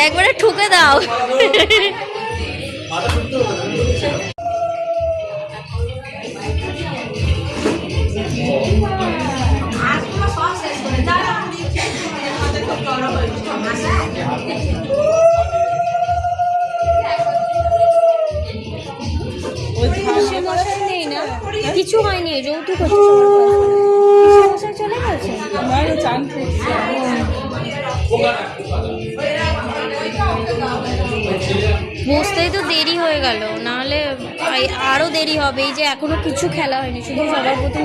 একবারে ঠুকে দাও। মাথা ঢুকতে হবে। মশাই নেই না কিছু হয়নি যৌতুক হচ্ছে চলে গেছে চান বসতেই তো দেরি হয়ে গেল। নাহলে আরও দেরি হবে। এই যে এখনও কিছু খেলা হয়নি, শুধু সবার প্রথম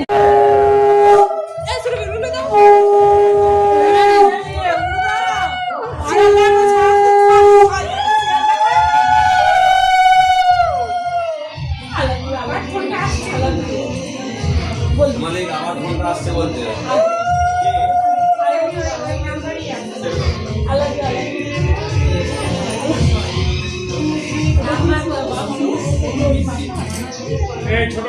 মালিক আমার ফোনটা আসছে বলছে